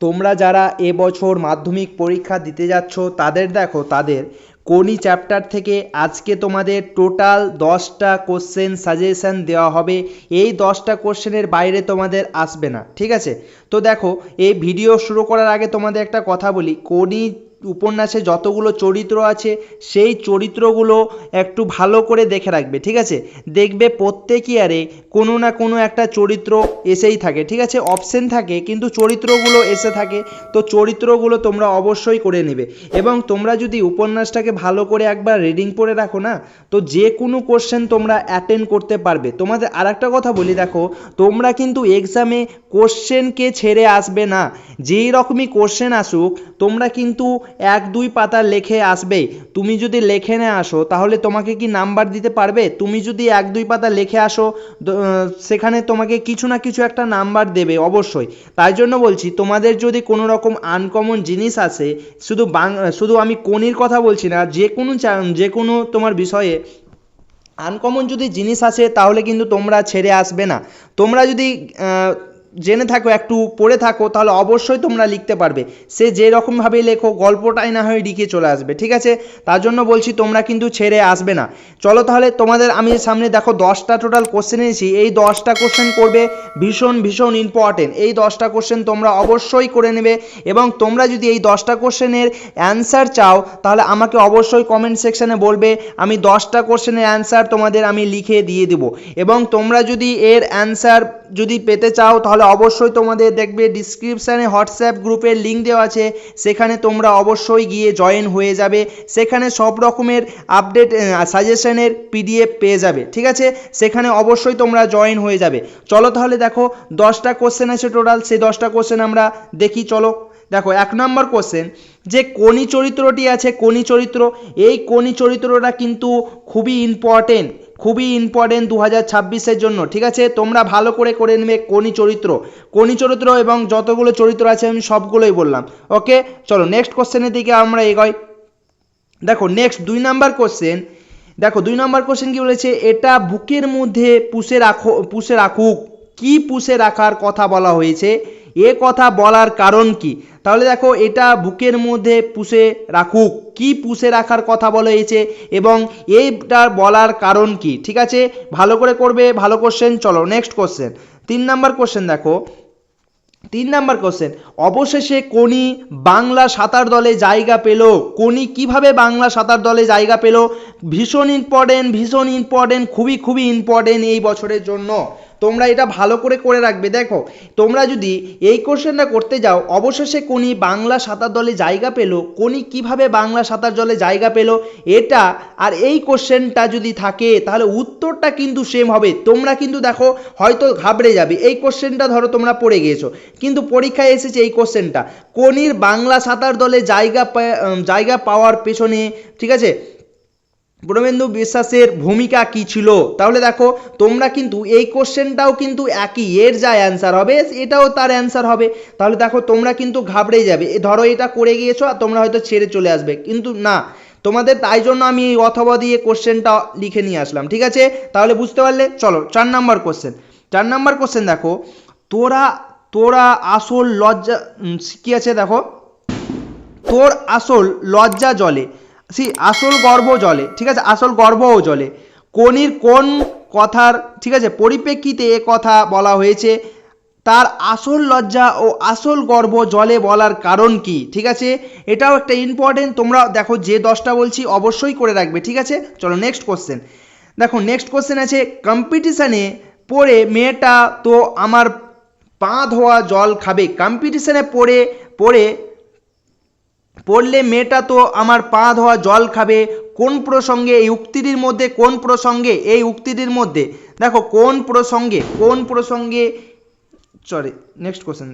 তোমরা যারা এবছর মাধ্যমিক পরীক্ষা দিতে যাচ্ছ, তাদের দেখো, তাদের কোনি চ্যাপ্টার থেকে আজকে তোমাদের টোটাল দশটা কোশ্চেন সাজেশন দেওয়া হবে। এই দশটা কোশ্চেনের বাইরে তোমাদের আসবে না, ঠিক আছে? তো দেখো, এই ভিডিও শুরু করার আগে তোমাদের একটা কথা বলি। কোনি উপন্যাসে যতগুলো চরিত্র আছে, সেই চরিত্রগুলো একটু ভালো করে দেখে রাখবে, ঠিক আছে? দেখবে প্রত্যেক ইয়ারে কোনো না কোনো একটা চরিত্র এসেই থাকে, ঠিক আছে? অপশন থাকে, কিন্তু চরিত্রগুলো এসে থাকে, তো চরিত্রগুলো তোমরা অবশ্যই করে নেবে। এবং তোমরা যদি উপন্যাসটাকে ভালো করে একবার রিডিং পড়ে রাখো না, তো যে কোনো কোশ্চেন তোমরা অ্যাটেন্ড করতে পারবে। তোমাদের আর একটা কথা বলি, দেখো, তোমরা কিন্তু এক্সামে কোশ্চেনকে ছেড়ে আসবে না। যেই রকমই কোশ্চেন আসুক, তোমরা কিন্তু এক দুই পাতা লেখে আসবে তুমি যদি লেখে না আসো, তাহলে তোমাকে কি নাম্বার দিতে পারবে? তুমি যদি এক দুই পাতা লেখে আসো সেখানে তোমাকে কিছু না কিছু একটা নাম্বার দেবে, অবশ্যই। তাই জন্য বলছি, তোমাদের যদি কোনো রকম আনকমন জিনিস আসে শুধু বাং, শুধু আমি কোনির কথা বলছি না, যে কোনো যে কোনো তোমার বিষয়ে আনকমন যদি জিনিস আসে তাহলে কিন্তু তোমরা ছেড়ে আসবে না। তোমরা যদি জেনে থাকো, একটু পড়ে থাকো, তাহলে অবশ্যই তোমরা লিখতে পারবে। সে যে রকমভাবে লেখো, গল্পটাই না হয় লিখে চলে আসবে, ঠিক আছে? তার জন্য বলছি তোমরা কিন্তু ছেড়ে আসবে না। চলো তাহলে তোমাদের, আমি সামনে দেখো দশটা টোটাল কোশ্চেন এনেছি। এই দশটা কোশ্চেন করবে ভীষণ ভীষণ ইম্পর্টেন্ট এই দশটা কোশ্চেন তোমরা অবশ্যই করে নেবে এবং তোমরা যদি এই দশটা কোশ্চেনের অ্যান্সার চাও, তাহলে আমাকে অবশ্যই কমেন্ট সেকশনে বলবে। আমি দশটা কোশ্চেনের অ্যান্সার তোমাদের আমি লিখে দিয়ে দেব। এবং তোমরা যদি এর অ্যান্সার যদি পেতে চাও, তাহলে অবশ্যই তোমাদের দেখবে ডিসক্রিপশানে হোয়াটসঅ্যাপ গ্রুপের লিঙ্ক দেওয়া আছে। সেখানে তোমরা অবশ্যই গিয়ে জয়েন হয়ে যাবে। সেখানে সব রকমের আপডেট সাজেশনের পিডিএফ পেয়ে যাবে, ঠিক আছে? সেখানে অবশ্যই তোমরা জয়েন হয়ে যাবে। চলো তাহলে দেখো, দশটা কোশ্চেন আছে টোটাল সেই দশটা কোশ্চেন আমরা দেখি, চলো। দেখো, এক নম্বর কোশ্চেন যে কোনি চরিত্রটি আছে কোনি চরিত্র এই কোনি চরিত্রটা কিন্তু খুবই ইম্পর্টেন্ট খুবই ইম্পর্টেন্ট দু হাজার ছাব্বিশের জন্য, ঠিক আছে? তোমরা ভালো করে করে নেবে কোনি চরিত্র। কোনি চরিত্র এবং যতগুলো চরিত্র আছে আমি সবগুলোই বললাম ওকে চলো নেক্সট কোশ্চেনের দিকে আমরা এগোই। দেখো নেক্সট দুই নাম্বার কোশ্চেন দেখো, দুই নাম্বার কোশ্চেন কি বলেছে? এটা বুকের মধ্যে পুষে রাখো, পুষে রাখুক। কি পুষে রাখার কথা বলা হয়েছে? এ কথা বলার কারণ কি? তাহলে দেখো, এটা বুকের মধ্যে পুষে রাখুক। কি পুষে রাখার কথা বলা হয়েছে এবং এইটা বলার কারণ কি? ঠিক আছে? ভালো করে করবে, ভালো কোশ্চেন চলো নেক্সট কোশ্চেন তিন নাম্বার কোশ্চেন দেখো। তিন নাম্বার কোশ্চেন অবশেষে কোনি বাংলা সাঁতার দলে জায়গা পেল। কোনি কীভাবে বাংলা সাঁতার দলে জায়গা পেল? ভীষণ ইম্পর্টেন্ট ভীষণ ইম্পর্টেন্ট খুবই খুবই ইম্পর্টেন্ট এই বছরের জন্য। তোমরা এটা ভালো করে করে রাখবে। দেখো, তোমরা যদি এই কোশ্চেনটা করতে যাও, অবশেষে কোনি বাংলা সাঁতার দলে জায়গা পেল। কোনি কীভাবে বাংলা সাঁতার দলে জায়গা পেল? এটা আর এই কোশ্চেনটা যদি থাকে, তাহলে উত্তরটা কিন্তু সেম হবে। তোমরা কিন্তু দেখো, হয়তো ঘাবড়ে যাবে। এই কোশ্চেনটা ধরো তোমরা পড়ে গিয়েছো। কিন্তু পরীক্ষায় এসেছে এই কোশ্চেনটা কোনির বাংলা সাঁতার দলে জায়গা জায়গা পাওয়ার পেছনে, ঠিক আছে? পূর্ণবেন্দু বিশ্বাসের ভূমিকা কি ছিল? তাহলে দেখো, তোমরা কিন্তু এই কোশ্চেনটাও কিন্তু একই, এর যা অ্যান্সার হবে, এটাও তার অ্যান্সার হবে। তাহলে দেখো, তোমরা কিন্তু ঘাবড়ে যাবে। ধরো, এটা করে গিয়েছো, আর তোমরা হয়তো ছেড়ে চলে আসবে। কিন্তু না, তোমাদের তাই জন্য আমি এই অথবা দিয়ে কোশ্চেনটা লিখে নিয়ে আসলাম, ঠিক আছে? তাহলে বুঝতে পারলে, চলো, চার নাম্বার কোশ্চেন চার নাম্বার কোশ্চেন দেখো, তোরা তোরা আসল লজ্জা কি আছে দেখো? তোর আসল লজ্জা জলে। সি, আসল গর্ব জলে, ঠিক আছে? আসল গর্বও জলে। কোনির কোন কথার, ঠিক আছে? পরিপ্রেক্ষিতে এ কথা বলা হয়েছে, তার আসল লজ্জা ও আসল গর্ব জলে বলার কারণ কি, ঠিক আছে? এটাও একটা ইম্পর্টেন্ট তোমরা দেখো যে দশটা বলছি, অবশ্যই করে রাখবে, ঠিক আছে? চলো নেক্সট কোশ্চেন দেখো নেক্সট কোশ্চেন আছে কম্পিটিশানে পড়ে মেয়েটা তো আমার পা ধোয়া জল খাবে। কম্পিটিশানে পড়ে পড়ে পড়লে মেয়েটা তো আমার পা ধোয়া জল খাবে। কোন প্রসঙ্গে এই উক্তিটির মধ্যে, কোন প্রসঙ্গে এই উক্তিটির মধ্যে? দেখো, কোন প্রসঙ্গে কোন প্রসঙ্গে সরি নেক্সট কোশ্চেন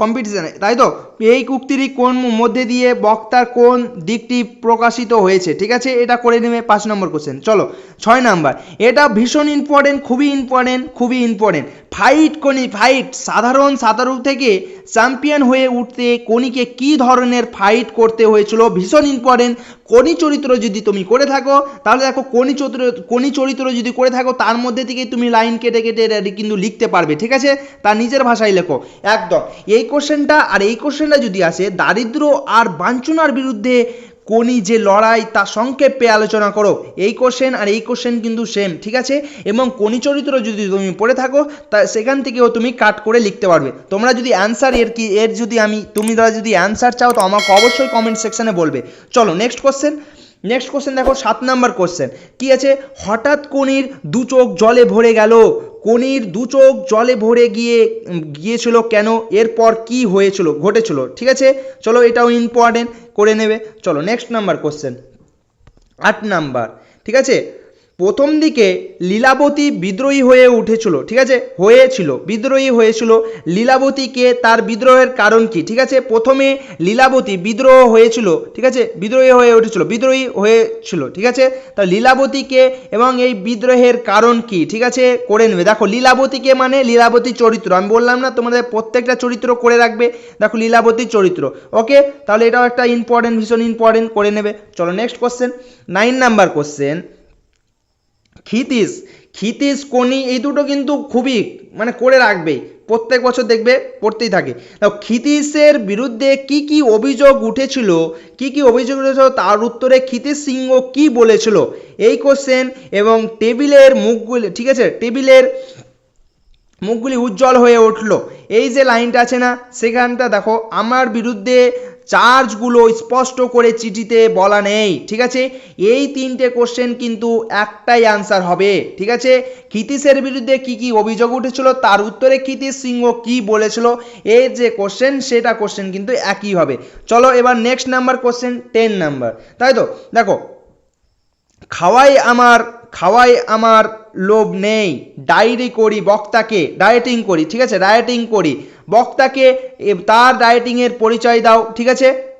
কম্পিটিশানে তাই তো? এই উক্তিরই কোন মধ্যে দিয়ে বক্তার কোন দিকটি প্রকাশিত হয়েছে? ঠিক আছে? এটা করে নেবে পাঁচ নম্বর কোশ্চেন চলো, ছয় নাম্বার। এটা ভীষণ ইম্পর্টেন্ট খুবই ইম্পর্টেন্ট খুবই ইম্পর্টেন্ট ফাইট কোনি ফাইট সাধারণ সাঁতারু থেকে চ্যাম্পিয়ন হয়ে উঠতে কোনিকে কি ধরনের ফাইট করতে হয়েছিল? ভীষণ ইম্পর্টেন্ট কোনি চরিত্র যদি তুমি করে থাকো, তাহলে দেখো কোনি চরিত্র কোনি চরিত্র যদি করে থাকো, তার মধ্যে থেকে তুমি লাইন কেটে কেটে কিন্তু লিখতে পারবে। ঠিক আছে? তার নিজের ভাষায় লেখো। একদম। এই কোশ্চেনটা আর এই কোশ্চেনটা যদি আসে দারিদ্র আর বাঞ্ছনার বিরুদ্ধে কোনি যে লড়াই তা সংক্ষেপে আলোচনা করো। এই কোশ্চেন আর এই কোশ্চেন কিন্তু সেম ঠিক আছে? এবং কোনি চরিত্র যদি তুমি পড়ে থাকো, তা সেখান থেকেও তুমি কাট করে লিখতে পারবে। তোমরা যদি অ্যান্সার এর কি, এর যদি আমি, তুমি যদি অ্যান্সার চাও, তো আমাকে অবশ্যই কমেন্ট সেকশনে বলবে। চলো নেক্সট কোশ্চেন নেক্সট কোশ্চেন দেখো, সাত নাম্বার কোশ্চেন কি আছে? হঠাৎ কোনির দু চোখ জলে ভরে গেল। কোনির দু চোখ জলে ভরে গিয়ে গিয়েছিল কেন? এরপর কি হয়েছিল? ঘটেছিল। ঠিক আছে? চলো এটাও ইম্পর্টেন্ট করে নেবে। চলো নেক্সট নাম্বার কোশ্চেন আট নাম্বার। ঠিক আছে? প্রথম দিকে লীলাবতী বিদ্রোহী হয়ে উঠেছিল, ঠিক আছে? হয়েছিল, বিদ্রোহী হয়েছিল। লীলাবতীকে তার বিদ্রোহের কারণ কি? ঠিক আছে? প্রথমে লীলাবতী বিদ্রোহ হয়েছিল, ঠিক আছে? বিদ্রোহী হয়ে উঠেছিল, বিদ্রোহী হয়েছিল, ঠিক আছে? তা লীলাবতীকে এবং এই বিদ্রোহের কারণ কি? ঠিক আছে? করে নেবে। দেখো লীলাবতীকে মানে লীলাবতী চরিত্র। আমি বললাম না, তোমাদের প্রত্যেকটা চরিত্র করে রাখবে। দেখো, লীলাবতী চরিত্র, ওকে? তাহলে এটাও একটা ইম্পর্টেন্ট ভীষণ ইম্পর্টেন্ট করে নেবে। চলো next question nine number question Kshitish Kshitish কোনি এই দুটো কিন্তু খুবই মানে করে রাখবে। প্রত্যেক বছর দেখবে, পড়তেই থাকে। দেখো ক্ষিতীশের বিরুদ্ধে কি কি অভিযোগ উঠেছিল, কি কি অভিযোগ উঠেছিল, তার উত্তরে ক্ষিতীশ সিংহ কি বলেছিল? এই কোশ্চেন এবং টেবিলের মুখগুলি, ঠিক আছে? টেবিলের মুখগুলি উজ্জ্বল হয়ে উঠল। এই যে লাইনটা আছে না, সেখানটা দেখো, আমার বিরুদ্ধে চার্জগুলো স্পষ্ট করে চিঠিতে বলা নেই, ঠিক আছে? এই তিনটে কোশ্চেন কিন্তু একটাই আনসার হবে, ঠিক আছে? ক্ষিতীশের বিরুদ্ধে কি কি অভিযোগ উঠেছিল, তার উত্তরে ক্ষিতীশ সিংহ কি বলেছিল এই যে কোশ্চেন সেটা কোশ্চেন কিন্তু একই হবে। চলো এবার next number question ten number তাই তো? দেখো, খাওয়াই আমার খাওয়াই আমার লোভ নেই। ডায়েরি করি, বক্তাকে ডায়েটিং করি, ঠিক আছে? ডায়েটিং করি। বক্তাকে তার ডায়েটিংয়ের পরিচয় দাও, ঠিক আছে?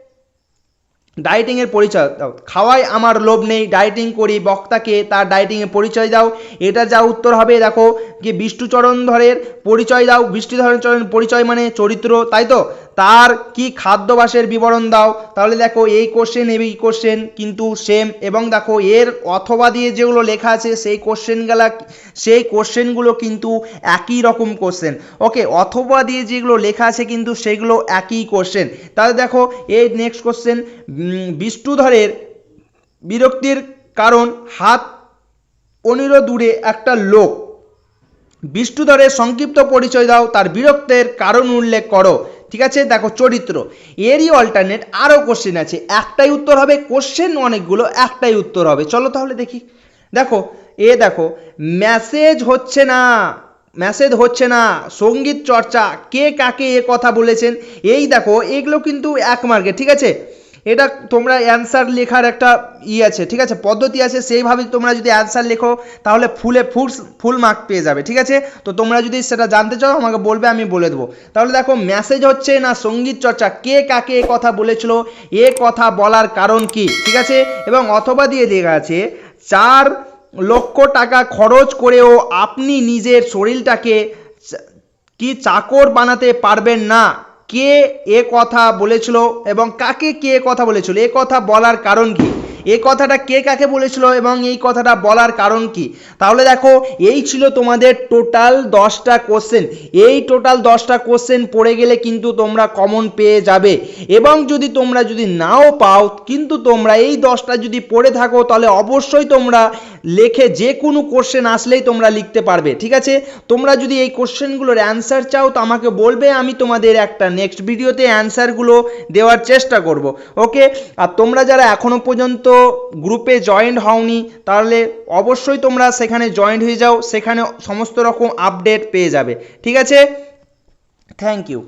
ডায়েটিংয়ের পরিচয় দাও। খাওয়াই আমার লোভ নেই ডায়েটিং করি, বক্তাকে তার ডায়েটিংয়ের পরিচয় দাও। এটা যা উত্তর হবে, দেখো, যে বিষ্ণুচরণ ধরের পরিচয় দাও। বিষ্ণুচরণ চরণ পরিচয় মানে চরিত্র, তাই তো? তার কি খাদ্যবাসের বিবরণ দাও? তাহলে দেখো, এই কোশ্চেন এই কোশ্চেন কিন্তু সেম এবং দেখো, এর অথবা দিয়ে যেগুলো লেখা আছে, সেই কোশ্চেনগুলা সেই কোশ্চেনগুলো কিন্তু একই রকম কোশ্চেন ওকে অথবা দিয়ে যেগুলো লেখা আছে, কিন্তু সেগুলো একই কোশ্চেন তাহলে দেখো, এই নেক্সট কোশ্চেন বিষ্ণুধরের বিরক্তির কারণ হাত অনির দূরে একটা লোক। বিষ্ণুধরের সংক্ষিপ্ত পরিচয় দাও, তার বিরক্তের কারণ উল্লেখ করো। ঠিক আছে? দেখো চরিত্র। এরই অল্টারনেট আরও কোশ্চেন আছে। একটাই উত্তর হবে কোশ্চেন অনেকগুলো, একটাই উত্তর হবে। চলো তাহলে দেখি। দেখো, এ দেখো মেসেজ হচ্ছে না মেসেজ হচ্ছে না, সংগীত চর্চা, কে কাকে এ কথা বলেছেন? এই দেখো, এগুলো কিন্তু এক মার্কে ঠিক আছে? এটা তোমরা অ্যান্সার লেখার একটা ই আছে, ঠিক আছে? পদ্ধতি আছে, সেইভাবে তোমরা যদি অ্যান্সার লেখো, তাহলে ফুলে ফুল ফুল মার্ক পেয়ে যাবে, ঠিক আছে? তো তোমরা যদি সেটা জানতে চাও, আমাকে বলবে, আমি বলে দেবো। তাহলে দেখো মেসেজ হচ্ছে না সংগীত চর্চা, কে কাকে এ কথা বলেছিল, এ কথা বলার কারণ কি, ঠিক আছে? এবং অথবা দিয়ে লেখা আছে, চার লক্ষ টাকা খরচ করেও আপনি নিজের শরীরটাকে কি চাকর বানাতে পারবেন না। কে এ কথা বলেছিল এবং কাকে কে কথা বলেছিল? এ কথা বলার কারণ কি? এই কথাটা কে কাকে বলেছিল এবং এই কথাটা বলার কারণ কি? তাহলে দেখো, এই ছিল তোমাদের টোটাল দশটা কোশ্চেন এই টোটাল দশটা কোশ্চেন পড়ে গেলে কিন্তু তোমরা কমন পেয়ে যাবে। এবং যদি তোমরা যদি নাও পাও, কিন্তু তোমরা এই দশটা যদি পড়ে থাকো, তাহলে অবশ্যই তোমরা লেখে যে কোনো কোশ্চেন আসলেই তোমরা লিখতে পারবে, ঠিক আছে? তোমরা যদি এই কোশ্চেনগুলোর অ্যান্সার চাও, তো আমাকে বলবে, আমি তোমাদের একটা নেক্সট ভিডিওতে অ্যান্সারগুলো দেওয়ার চেষ্টা করব ওকে আর তোমরা যারা এখনও পর্যন্ত গ্রুপে জয়েন্ট হওনি, তাহলে অবশ্যই তোমরা সেখানে জয়েন্ট হয়ে যাও, সেখানে সমস্ত রকম আপডেট পেয়ে যাবে। ঠিক আছে? Thank you